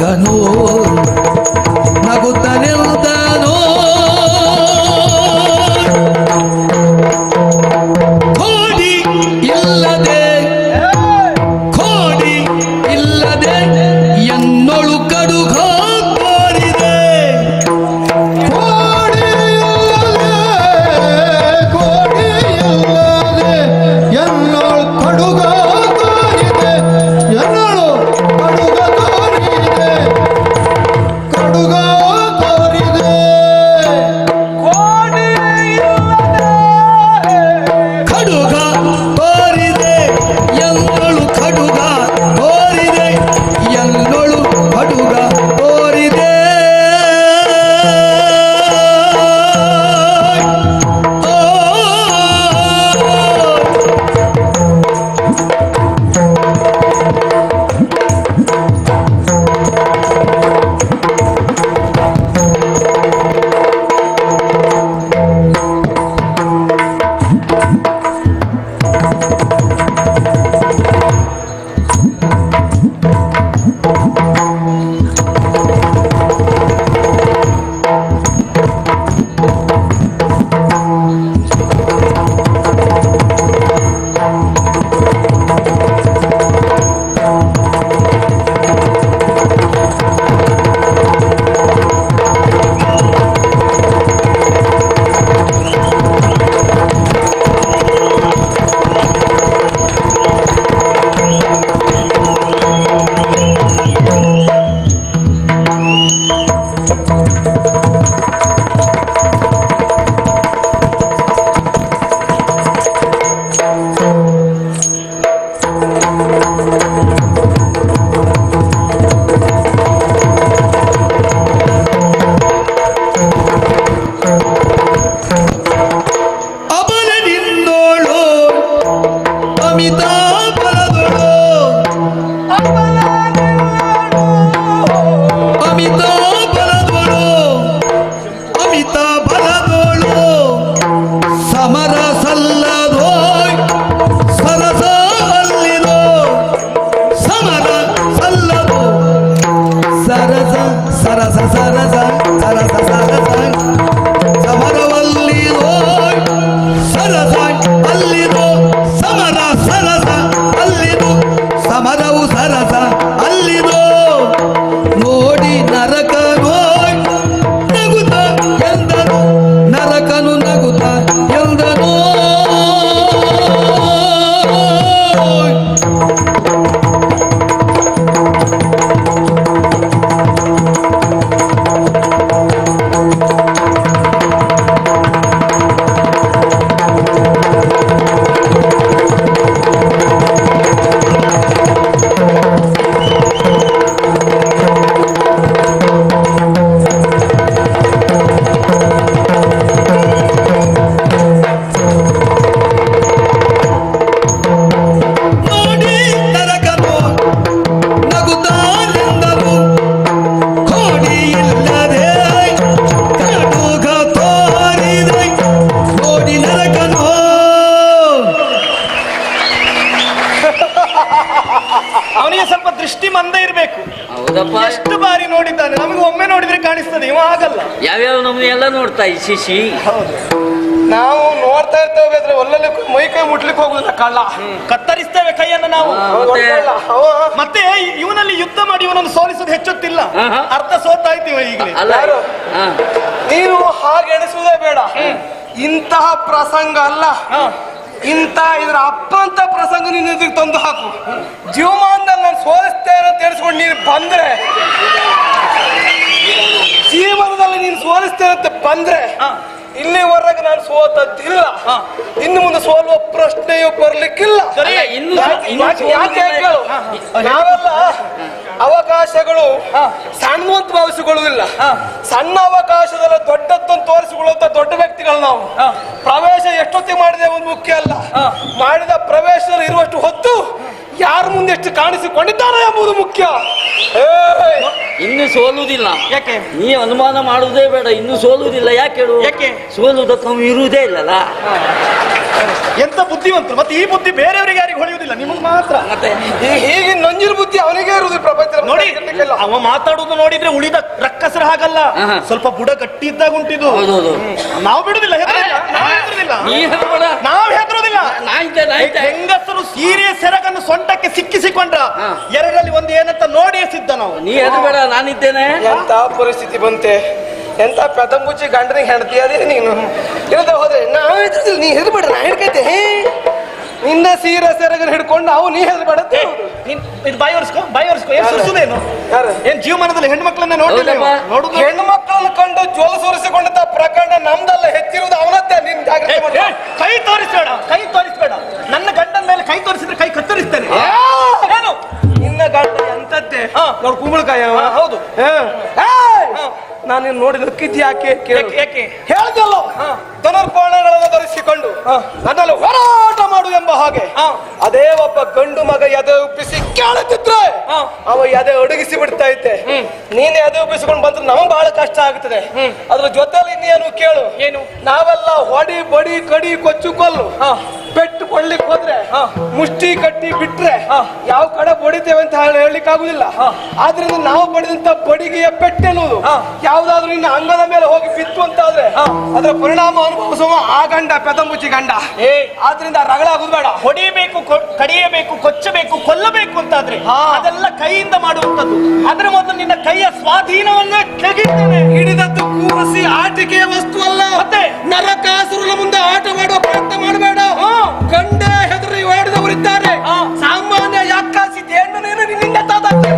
তাকানো ಹೌದು. ನಾವು ನೋಡ್ತಾ ಇರ್ತೇವೆ ಒಲ್ಲಲ್ಲಿ ಮೈ ಕೈ ಮುಟ್ಲಿಕ್ಕೆ ಹೋಗುದಿಲ್ಲ ಕಳ್ಳ. ಕತ್ತರಿಸ್ತೇವೆ ಕೈಯನ್ನು ನಾವು. ಮತ್ತೆ? ಗೊತ್ತಲ್ಲ? ಅವ ಮತ್ತೆ ಇವನಲ್ಲಿ ಯುದ್ಧ ಮಾಡಿ ಇವನನ್ನು ಸೋಲಿಸೋದು ಹೆಚ್ಚುತ್ತಿಲ್ಲ. ಅರ್ಥ ಸೋತಾ ಈಗಲೇ? ಅಲ್ಲ ಹಾ. ನೀನು ಹಾಗೆ ಎಣಿಸುವುದೇ ಬೇಡ. ಇಂತಹ ಪ್ರಸಂಗ ಅಲ್ಲ. ಇಂತ ಇದ್ರ ಅಪ್ಪ ಅಂತ ಪ್ರಸಂಗ ನೀನು ಎದುರಿಗೆ ತಂದು ಹಾಕು. ಜೀವಮಾನದಲ್ಲಿ ನಾನು ಸೋಲಿಸ್ತೇನೆ ಅಂತ ಹೇಳಿಸ್ಕೊಂಡು ನೀನು ಬಂದ್ರೆ ಜೀವನದಲ್ಲಿ ನೀನು ಸೋಲಿಸ್ತೇನೆ ಅಂತ ಬಂದ್ರೆ ಇಲ್ಲಿವರೆಗೆ ನಾನು ಸೋತದ್ದಿಲ್ಲ. ಇನ್ನು ಮುಂದೆ ಸೋಲುವ ಪ್ರಶ್ನೆಯೂ ಬರ್ಲಿಕ್ಕಿಲ್ಲ. ನಾವೆಲ್ಲ ಅವಕಾಶಗಳು ಸಣ್ಣ ಅಂತ ಭಾವಿಸಿಕೊಳ್ಳುವುದಿಲ್ಲ. ಸಣ್ಣ ಅವಕಾಶದಲ್ಲ ದೊಡ್ಡದ್ದನ್ನು ತೋರಿಸಿಕೊಳ್ಳುವಂತ ದೊಡ್ಡ ವ್ಯಕ್ತಿಗಳು ನಾವು. ಪ್ರವೇಶ ಎಷ್ಟೊತ್ತಿಗೆ ಮಾಡಿದೆ ಒಂದು ಮುಖ್ಯ ಅಲ್ಲ. ಮಾಡಿದ ಪ್ರವೇಶದಲ್ಲಿ ಇರುವಷ್ಟು ಹೊತ್ತು ಯಾರ ಮುಂದೆ ಎಷ್ಟು ಕಾಣಿಸಿಕೊಂಡಿದ್ದಾರೆ ಎಂಬುದು ಮುಖ್ಯ! ಇನ್ನು ಸೋಲುವುದಿಲ್ಲ. ಯಾಕೆ? ನೀ ಅನುಮಾನ ಮಾಡುವುದೇ ಬೇಡ ಇನ್ನು ಸೋಲುವುದಿಲ್ಲ. ಯಾಕೆ ಹೇಳು? ಯಾಕೆ? ಸೋಲುವುದಕ್ಕೆ ಇರುವುದೇ ಇಲ್ಲಲ್ಲ. ಎಂತ ಬುದ್ಧಿವಂತರು ಮತ್ತೆ ಈ ಬುದ್ಧಿ ಬೇರೆಯವರಿಗೆ ಯಾರಿಗೆ ಹೊಳೆಯುವುದಿಲ್ಲ? ನಿಮಗೆ ಮಾತ್ರ. ಮತ್ತೆ ಈ- ಹೀಗೆ ನಂಜಿನ ಬುದ್ಧಿ ಅವನಿಗೆ ಇರುವುದು ಪ್ರಪಂಚ ನೋಡಿ. ಅವ ಮಾತಾಡುದು ನೋಡಿದ್ರೆ ಉಳಿದ ರಕ್ಕಸರ ಹಾಗಲ್ಲ. ಸ್ವಲ್ಪ ಬುಡ ಗಟ್ಟಿ ಇದ್ದಾಗ ಉಂಟಿದ್ದು. ನಾವು ಬಿಡುದಿಲ್ಲ. ನಾವು ಹೆಂಗಸರು ಸೀರೆ ಸೆರಗನ್ನು ಸೊಂಟಕ್ಕೆ ಸಿಕ್ಕಿಸಿಕೊಂಡ್ರ ಹಾ. ಎರಡರಲ್ಲಿ ಒಂದು ಏನಂತ ನೋಡಿ ಎಸಿದ್ದ ನಾವು. ನೀ ಹೆದರ್ಬೇಡ ನಾನಿದ್ದೇನೆ. ಎಂತ ಪರಿಸ್ಥಿತಿ ಬಂತೆ? ಎಂತ ಪದಂಬುಜಿ ಗಂಡನಿಗೆ ಹೆಂಡತಿ ಅದೇ ನೀನು? ಇಲ್ಲದೆ ಹೋದ್ರೆ ನಾವು ನೀ ಹೆದ್ರಬೇಡ ನಾ ಹಿಡ್ಕೈತೆ ನಿನ್ನ ಸೀರೆ ಸೆರಗನ್ನು ಹಿಡ್ಕೊಂಡು ಅವು ನೀ. ನೀನ್ ಇದು ಬಾಯಿ ಒರೆಸ್ಕೋ ಬಾಯಿ ಒರೆಸ್ಕೋ. ಏನು ಯಾರು? ಸುರ್ಸುದೇನು ಯಾರು? ಏನ್ ಜೀವಮಾನದಲ್ಲಿ ಹೆಣ್ಮಕ್ಳನ್ನ ನೋಡಿಲ್ಲ. ನೋಡುದು ಹೆಣ್ಮಕ್ಳನ್ನ ಮಕ್ಕಳನ್ನು ಕಂಡು ಜೋಲ ಸುರಿಸಿಕೊಂಡಂತ ಪ್ರಕರಣ ನಮ್ದಲ್ಲ ಹೆಚ್ಚಿರುವುದು ಅವನತ್ತೆ ನಿನ್ ಜಾಗ್ರತೆ ಕೈ ತೋರಿಸ್ಬೇಡ ಕೈ ತೋರಿಸ್ಬೇಡ. ಅವ. ಹೌದು. ನಾನು ನಿನ್ನ ನೋಡಿ ನಕ್ಕಿದ್ ಯಾಕೆ ಯಾಕೆ-? ಹೇಳ್ದಲ್ಲ. ಧನುರ್ಬಾಣಗಳನ್ನು ಧರಿಸಿಕೊಂಡು ನನ್ನಲ್ಲಿ ಹೋರಾಟ ಮಾಡು ಎಂಬ ಹಾಗೆ. ಅದೇ ಒಬ್ಬ ಗಂಡು ಮಗ ಎದೆ ಒಪ್ಪಿಸಿ ಕೇಳುತ್ತಿದ್ರೆ ಅವ ಎದೆ ಒಡಗಿಸಿ ಬಿಡ್ತಾ ಇದ್ದೆ. ನೀನ್ ಎದೆ ಒಪ್ಪಿಸಿಕೊಂಡು ಬಂದ್ರೆ ನಮಗೆ ಬಹಳ ಕಷ್ಟ ಆಗುತ್ತದೆ ಅದ್ರ ಜೊತೆಲಿ ಇನ್ನೇನು ಕೇಳು. ಏನು? ನಾವೆಲ್ಲ ಹೊಡಿ ಬಡಿ ಕಡಿ ಕೊಚ್ಚು ಕೊಲ್ಲು. ಪೆಟ್ಟು ಕೊಡ್ಲಿಕ್ಕೆ ಹೋದ್ರೆ ಮುಷ್ಟಿ ಕಟ್ಟಿ ಬಿಟ್ರೆ ಯಾವ ಕಡೆ ಬಡಿತೇವೆ ಅಂತ ಹೇಳಿ ಹೇಳಲಿಕ್ಕೆ ಆಗುದಿಲ್ಲ ಆದ್ರಿಂದ ನಾವು ಬಡಿದಂತ ಬಡಿಗೆಯ ಪೆಟ್ಟೆನ್ನುವುದು ಯಾವ್ದಾದ್ರು ಇನ್ನು ಅಂಗದ ಮೇಲೆ ಹೋಗಿ ಬಿತ್ತು ಅಂತಾದ್ರೆ ಅದರ ಪರಿಣಾಮ ಅನುಭವಿಸುವ ಆ ಗಂಡ ಪೆದಮುಚಿ ಗಂಡ. ಏ. ಆದ್ರಿಂದ ರಗಳಾಗುದು ಬೇಡ. ಹೊಡಿಬೇಕು ಕಡಿಯಬೇಕು ಕೊಚ್ಚಬೇಕು ಕೊಲ್ಲಬೇಕು ಅಂತಾದ್ರೆ ಅದೆಲ್ಲ ಕೈಯಿಂದ ಮಾಡುವಂತದ್ದು ಅದರ ಮೊದಲು ನಿನ್ನ ಕೈಯ ಸ್ವಾಧೀನವನ್ನ ತೆಗಿತೇನೆ ಹಿಡಿದದ್ದು ಕೂರಿಸಿ ಆಟಿಕೆಯ ವಸ್ತು ಅಲ್ಲ ಮತ್ತೆ? ನರಕಾಸುರನ ಮುಂದೆ ಆಟ ಮಾಡುವ ಪ್ರಯತ್ನ ಮಾಡಬೇಡ. ಗಂಡ ಹೆದರಿ ಓಡಿದವರಿದ್ದಾರೆ ಸಾಮಾನ್ಯ ಯಾಕಾಸಿ ಹೆಣ್ಣು ನೀನು ನಿನ್ನಿಂದ ತಾದಕ್ಕೆ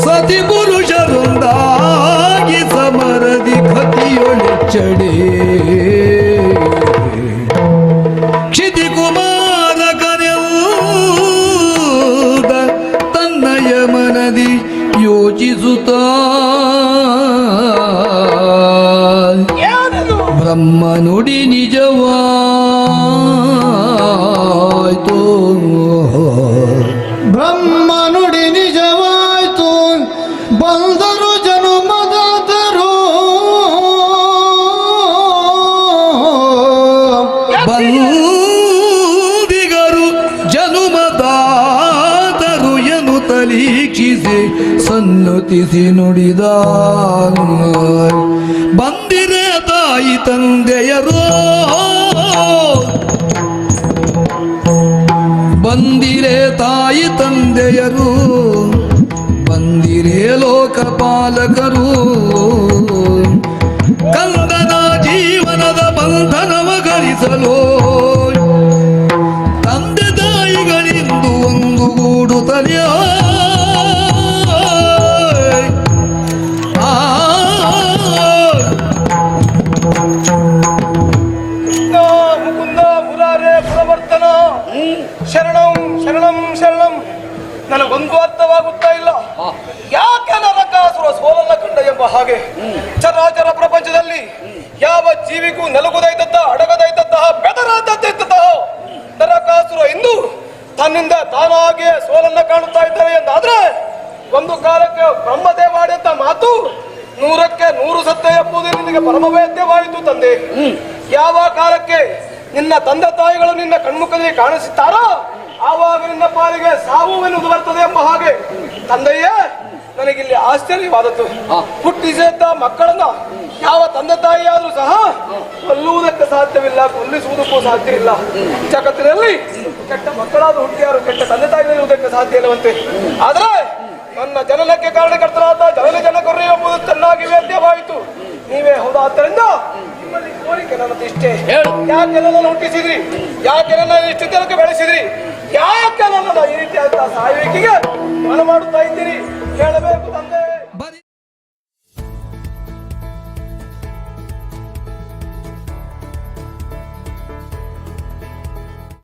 ಸತಿ ಪುರುಷರೊಂದಾಗಿ ಸಮರದಿ ಕತಿಯೊಳೆಚ್ಚಡೆ ಕ್ಷಿತಿ ಕುಮಾರ ಯೋಚಿಸುತ್ತ ಬ್ರಹ್ಮ ನುಡಿ ನಿಜವಾಯ್ತು ಬ್ರಹ್ಮ ನುಡಿ ನಿಜವಾಯ್ತು. ಬಂದರು ಜನುಮದಾದರು ಬಂದಿಗರು ಜನುಮದಾದರು ಎನು ತಲೀಕ್ಷಿಸಿ ಸನ್ನತಿಸಿ ನುಡಿದ ತಂದೆಯರೋ ಬಂದಿರೆ ತಾಯಿ ತಂದೆಯರು ಬಂದಿರೆ ಲೋಕಪಾಲಕರು. ಕಂದನ ಜೀವನದ ಬಂಧನವ ಗರಿಸಲು ತಂದೆ ತಾಯಿಗಳಿಂದು ಒಂದು ಗೂಡು ನಲುಗುದೈತಂತಹ ಅಡಗದೈತಂತಹ ಬೆದರಾದಂತಹ ನರಕಾಸುರ ಇಂದು ತನ್ನಿಂದ ತಾನಾಗಿಯೇ ಸೋಲನ್ನ ಕಾಣುತ್ತಾ ಇದ್ದಾರೆ ಎಂದಾದ್ರೆ ಒಂದು ಕಾಲಕ್ಕೆ ಬ್ರಹ್ಮದೇವಾಡಿಯಂತ ಮಾತು ನೂರಕ್ಕೆ ನೂರು ಸತ್ಯ ಎಂಬುದು ನಿನಗೆ ಪರಮವೇದ್ಯವಾಯಿತು ತಂದೆ. ಯಾವ ಕಾಲಕ್ಕೆ ನಿನ್ನ ತಂದೆ ತಾಯಿಗಳು ನಿನ್ನ ಕಣ್ಮುಖದಲ್ಲಿ ಕಾಣಿಸುತ್ತಾರೋ ಆವಾಗ ನಿನ್ನ ಪಾಲಿಗೆ ಸಾವು ಎನ್ನುವುದು ಬರ್ತದೆ ಎಂಬ ಹಾಗೆ ತಂದೆಯೇ ನನಗಿಲ್ಲಿ ಆಶ್ಚರ್ಯವಾದದ್ದು. ಹುಟ್ಟಿಸಿದ್ದ ಮಕ್ಕಳನ್ನ ಯಾವ ತಂದೆ ತಾಯಿಯಾದ್ರೂ ಸಹ ಕೊಲ್ಲುವುದಕ್ಕೆ ಸಾಧ್ಯವಿಲ್ಲ ಕೊಲ್ಲಿಸುವುದಕ್ಕೂ ಸಾಧ್ಯವಿಲ್ಲ. ಜಗತ್ತಿನಲ್ಲಿ ಕೆಟ್ಟ ಮಕ್ಕಳಾದ ಹುಟ್ಟಿಯಾರು ಕೆಟ್ಟ ತಂದೆ ತಾಯಿ ಇರುವುದಕ್ಕೆ ಸಾಧ್ಯ ಇಲ್ಲವಂತೆ. ಆದ್ರೆ ನನ್ನ ಜನನಕ್ಕೆ ಕಾರಣಕರ್ತರಾದ ಜನನ ಜನಕರು ಎಂಬುದು ಚೆನ್ನಾಗಿ ವ್ಯರ್ಥವಾಯಿತು ನೀವೇ ಹೌದಾದ್ದರಿಂದ ನಿಮ್ಮಲ್ಲಿ ಕೋರಿಕೆ ನನ್ನದು ಇಷ್ಟೇ ಹೇಳಿ. ಯಾಕೆ ನನ್ನನ್ನು ಹುಟ್ಟಿಸಿದ್ರಿ? ಯಾಕೆ ನನ್ನ ಇಷ್ಟು ಜನಕ್ಕೆ ಬೆಳೆಸಿದ್ರಿ? ಯಾಕೆ ನನ್ನನ್ನು ಈ ರೀತಿಯಾದ ಸಾಯುವಿಕೆಗೆ ಮನ ಮಾಡುತ್ತಾ ಇದ್ದೀರಿ? ಹೇಳಬೇಕು ತಂದೆ.